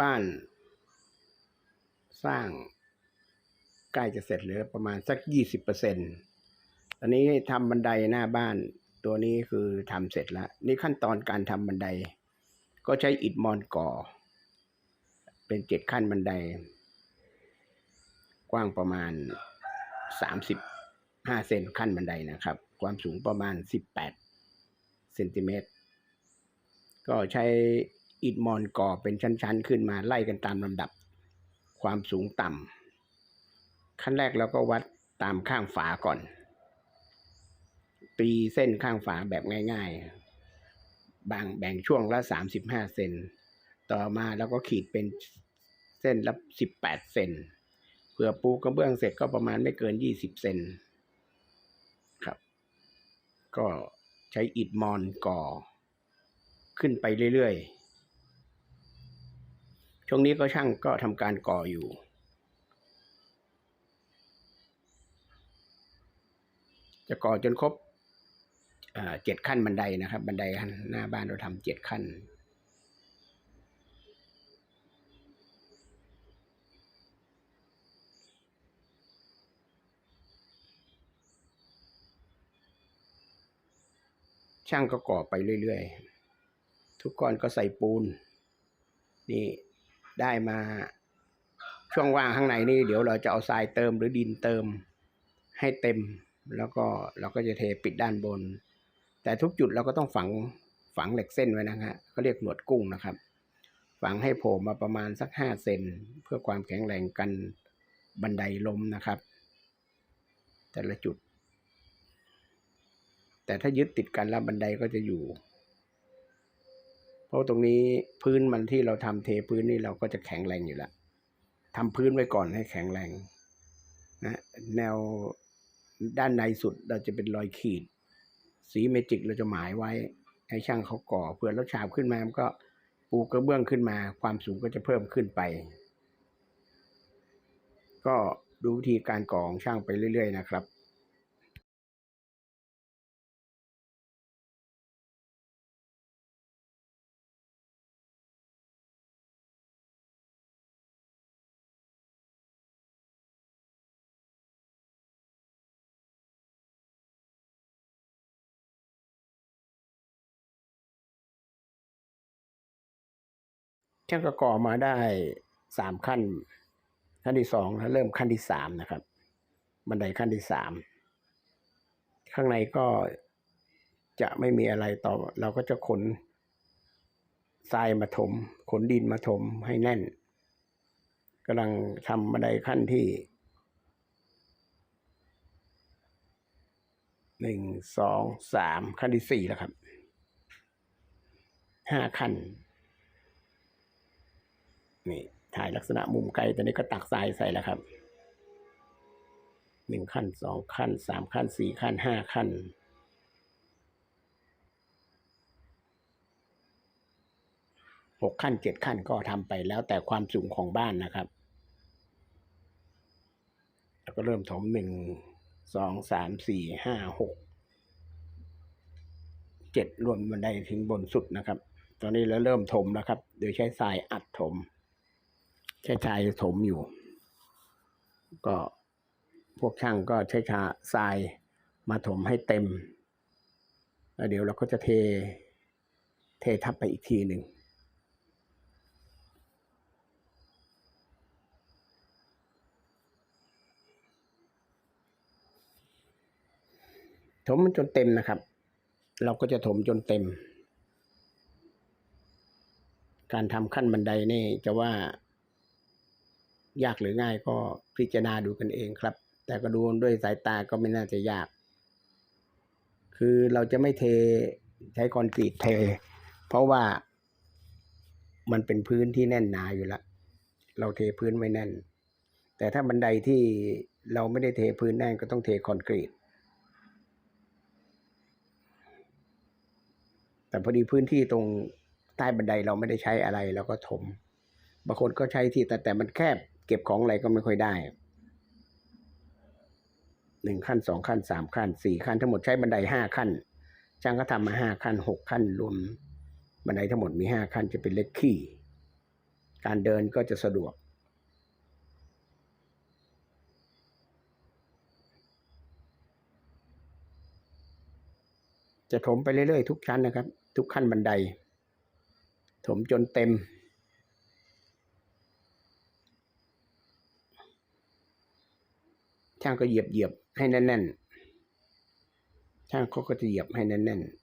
บ้าน สร้างใกล้จะเสร็จเหลือประมาณสักยี่สิบเปอร์เซ็นตอนนี้ทำบันไดหน้าบ้าน ตัวนี้คือทำเสร็จแล้ว นี่ขั้นตอนการทำบันได ก็ใช้อิฐมอนก่อ เป็นเจ็ดขั้นบันได กว้างประมาณสามสิบห้าเซนขั้นบันไดนะครับ ความสูงประมาณสิบแปดเซนติเมตร ก็ใช้ อิฐมอนก่อเป็นชั้น ๆ ขึ้นมาไล่กันตามลำดับ ความสูงต่ำขั้นแรกเราก็วัดตามข้างฝาก่อน ตีเส้นข้างฝาแบบง่าย ๆ บางแบ่งช่วงละสามสิบห้าเซนต่อมาแล้วก็ขีดเป็นเส้นละสิบแปดเซนเผื่อปูกระเบื้องเสร็จก็ประมาณไม่เกินยี่สิบเซนครับ ก็ใช้อิฐมอนก่อ ขึ้นไปเรื่อยๆ ช่วงนี้ก็ช่างก็ทำการก่ออยู่ จะก่อจนครบเจ็ดขั้นบันไดนะครับ บันไดหน้าบ้านเราทำเจ็ดขั้นช่างก็ก่อไปเรื่อยๆ ทุกก้อนก็ใส่ปูน นี่ ได้มา ช่วงว่างข้างในนี่เดี๋ยวเราจะเอาทรายเติมหรือดินเติมให้เต็ม แล้วก็เราก็จะเทปิดด้านบน แต่ทุกจุดเราก็ต้องฝังฝังเหล็กเส้นไว้นะฮะเขาเรียกหนวดกุ้งนะครับ ฝังให้โผล่มาประมาณสักห้าเซนเพื่อความแข็งแรงกันบันไดล้มนะครับ แต่ละจุด แต่ถ้ายึดติดกันแล้วบันไดก็จะอยู่ เพราะตรงนี้พื้นมันที่เราทำเทพื้นนี่เราก็จะแข็งแรงอยู่แล้วทำพื้นไว้ก่อนให้แข็งแรงนะแนวด้านในสุดเราจะเป็นรอยขีด สีเมจิกเราจะหมายไว้ ให้ช่างเขาก่อเพื่อแล้วฉาบขึ้นมามันก็ปูกระเบื้องขึ้นมา ความสูงก็จะเพิ่มขึ้นไป ก็ดูวิธีการก่อของช่างไปเรื่อย ๆ นะครับ ช่างก็ก่อมาได้สามขั้น ขั้นที่สองแล้วเริ่มขั้นที่สามนะครับ บันไดขั้นที่สามข้างในก็จะไม่มีอะไรต่อ เราก็จะขนทรายมาถม ขนดินมาถมให้แน่นกำลังทำบันไดขั้นที่หนึ่งสองสามขั้นที่สี่แล้วครับห้าขั้น นี่ถ่ายลักษณะมุมไกลตอนนี้ก็ตักทรายใส่แล้วครับหนึ่งขั้นสองขั้นสามขั้นสี่ขั้นห้าขั้นหกขั้นเจ็ดขั้นก็ทำไปแล้วแต่ความสูงของบ้านนะครับ แล้วก็เริ่มถมหนึ่งสองสามสี่ห้าหกเจ็ดรวมบันไดถึงบนสุดนะครับ ตอนนี้เราเริ่มถมแล้วครับ โดยใช้ทรายอัดถม ใช้ทรายถมอยู่ ก็พวกช่างก็ใช้ชาทรายมาถมให้เต็ม แล้วเดี๋ยวเราก็จะเท เททับไปอีกทีหนึ่งถมมันจนเต็มนะครับ เราก็จะถมจนเต็ม การทำขั้นบันไดนี่จะว่า ยากหรือง่ายก็พิจารณาดูกันเองครับ แต่ก็ดูด้วยสายตาก็ไม่น่าจะยาก คือเราจะไม่เทใช้คอนกรีตเท เพราะว่ามันเป็นพื้นที่แน่นหนาอยู่แล้วเราเทพื้นไว้แน่น แต่ถ้าบันไดที่เราไม่ได้เทพื้นแน่นก็ต้องเทคอนกรีตแต่พอดีพื้นที่ตรงใต้บันไดเราไม่ได้ใช้อะไรเราก็ถม บางคนก็ใช้ที่แต่แต่มันแคบ ก็บของอะไรก็ไม่ค่อยได้หนึ่งขั้นสองขั้นสามขั้นสี่ขั้นทั้งหมดใช้บันไดห้าขั้นช่างก็ทำมาห้าขั้นหกขั้นรวมบันไดทั้งหมดมีห้าขั้นจะเป็นเลขขี้การเดินก็จะสะดวก จะถมไปเรื่อยๆทุกชั้นนะครับ ทุกขั้นบันได ถมจนเต็ม ช่างก็เหยียบเหยียบให้แน่นๆ ช่างเขาก็จะเหยียบให้แน่นๆ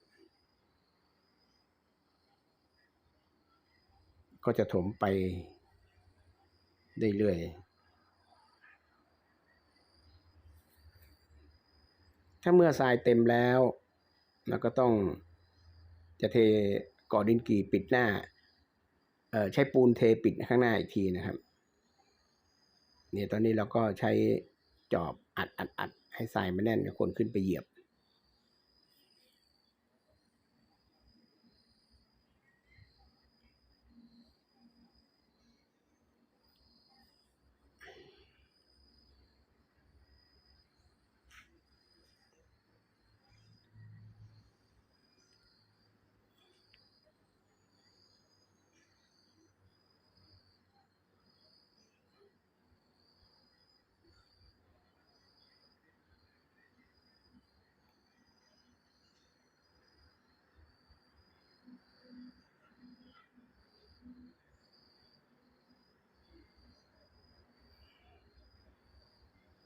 ก็จะถมไปเรื่อยๆ ถ้าเมื่อทรายเต็มแล้วเราก็ต้องจะเทก่อดินกีปิดหน้า เอ่อใช้ปูนเทปิดข้างหน้าอีกทีนะครับ เนี่ยตอนนี้เราก็ใช้ จอบอัดอัดอัดให้ทรายมันแน่นแล้วคนขึ้นไปเหยียบ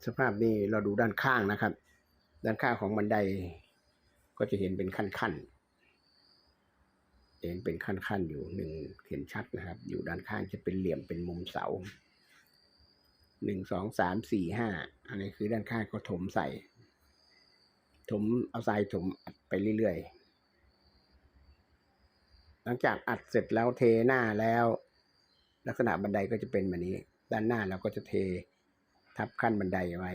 สภาพนี้เราดูด้านข้างนะครับ ด้านข้างของบันไดก็จะเห็นเป็นขั้นๆเห็นเป็นขั้นๆอยู่หนึ่งเห็นชัดนะครับ อยู่ด้านข้างจะเป็นเหลี่ยมเป็นมุมเสาหนึ่งสองสามสี่ห้าอันนี้คือด้านข้างก็ถมใส่ ถมเอาทรายถมอัดไปเรื่อยๆหลังจากอัดเสร็จแล้วเทหน้าแล้ว ลักษณะบันไดก็จะเป็นแบบนี้ ด้านหน้าเราก็จะเท ทับขั้นบันไดไว้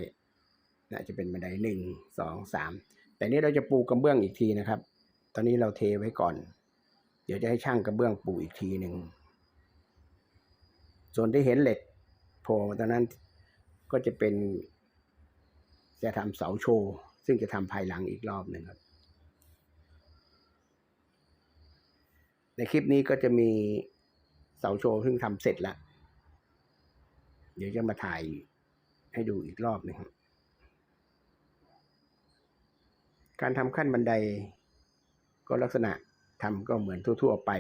น่าจะเป็นบันไดหนึ่งสองสามแต่นี้เราจะปูกระเบื้องอีกทีนะครับ ตอนนี้เราเทไว้ก่อน เดี๋ยวจะให้ช่างกระเบื้องปูอีกทีหนึ่งส่วนที่เห็นเหล็กโผล่ตอนนั้นก็จะเป็น จะทำเสาโชว์ ซึ่งจะทำภายหลังอีกรอบหนึ่งครับในคลิปนี้ก็จะมีเสาโชว์ซึ่งทำเสร็จแล้ว เดี๋ยวจะมาถ่าย ให้ดูอีกรอบหนึงครับการทำขั้นบันไดก็ลักษณะทำก็เหมือนทั่ว ๆ ไป